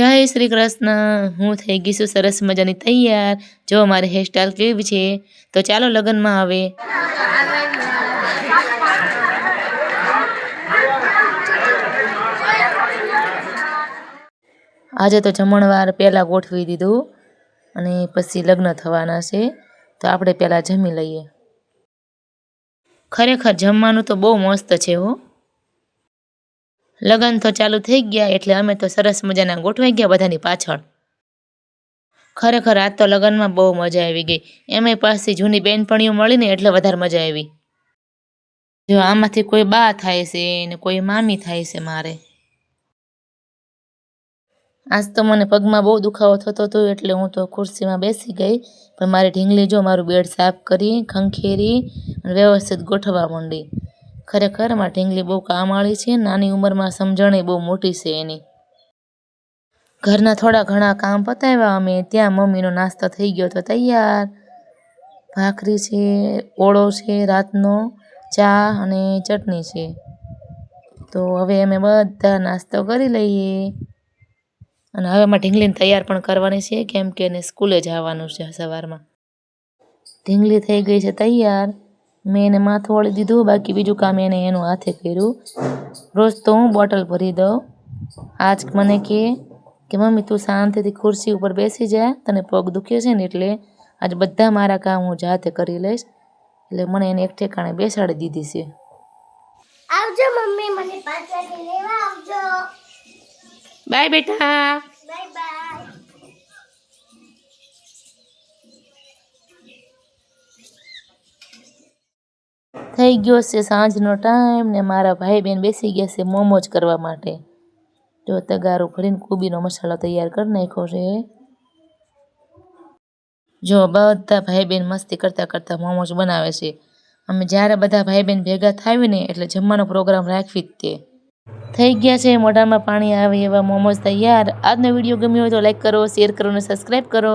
જય શ્રી કૃષ્ણ. હું થઈ ગઈ છું સરસ મજાની તૈયાર. જો મારી હેરસ્ટાઈલ કેવી છે, તો ચાલો લગ્નમાં આવે. આજે તો જમણવાર પહેલાં ગોઠવી દીધું અને પછી લગ્ન થવાના છે, તો આપણે પહેલાં જમી લઈએ. ખરેખર જમવાનું તો બહુ મસ્ત છે હો. લગ્ન તો ચાલુ થઈ ગયા એટલે અમે તો સરસ મજાના ગોઠવાઈ ગયા બધાની પાછળ. ખરેખર આજ તો લગ્નમાં બહુ મજા આવી ગઈ. એમય પાસે જૂની બેનપણીઓ મળીને એટલે વધારે મજા આવી. જો આમાંથી કોઈ બા થાય છે ને કોઈ મામી થાય છે મારે. આજ તો મને પગમાં બહુ દુખાવો થતો હતો એટલે હું તો ખુરશીમાં બેસી ગઈ. પણ મારી ઢીંગલી જો મારું બેડ સાફ કરી, ખંખેરી અને વ્યવસ્થિત ગોઠવવા માંડી. ખરેખર મારી ઢીંગલી બહુ કામવાળી છે, નાની ઉંમરમાં સમજણે બહુ મોટી છે એની. ઘરના થોડા ઘણા કામ પતાવ્યા અમે, ત્યાં મમ્મીનો નાસ્તો થઈ ગયો તો તૈયાર. ભાખરી છે, ઓળો છે, રાતનો ચા અને ચટણી છે. તો હવે અમે બધા નાસ્તો કરી લઈએ. અને હવે મારે ઢીંગલીને તૈયાર પણ કરવાની છે, કેમ કે એને સ્કૂલે જવાનું છે સવારમાં. ઢીંગલી થઈ ગઈ છે તૈયાર. મેં એને માથું વળી દીધું બાકી બીજું કામ એને એનું હાથે કર્યું. રોજ તો હું બોટલ ભરી દઉં. આજ મને કહે કે મમ્મી તું શાંતિથી ખુરશી ઉપર બેસી જા તને પગ દુખ્યો છે ને એટલે આજ બધા મારા કામ હું જાતે કરી લઈશ. એટલે મને એને એક ઠેકાણે બેસાડી દીધી છે. આવજો મમ્મી મને પાછળ લેવા આવજો. બાય બેટા. થઈ ગયો છે સાંજનો ટાઈમ ને મારા ભાઈ બહેન બેસી ગયા છે મોમોજ કરવા માટે. જો તગારું ભરીને કોબીનો મસાલો તૈયાર કરી નાખ્યો છે. જો બધા ભાઈ બહેન મસ્તી કરતા કરતા મોમોજ બનાવે છે. અમે જ્યારે બધા ભાઈ બહેન ભેગા થાવીને એટલે જમવાનો પ્રોગ્રામ રાખવી જ તે. થઈ ગયા છે, મોઢામાં પાણી આવે એવા મોમોઝ તૈયાર. આજનો વીડિયો ગમ્યો હોય તો લાઈક કરો શેર કરો અને સબસ્ક્રાઈબ કરો.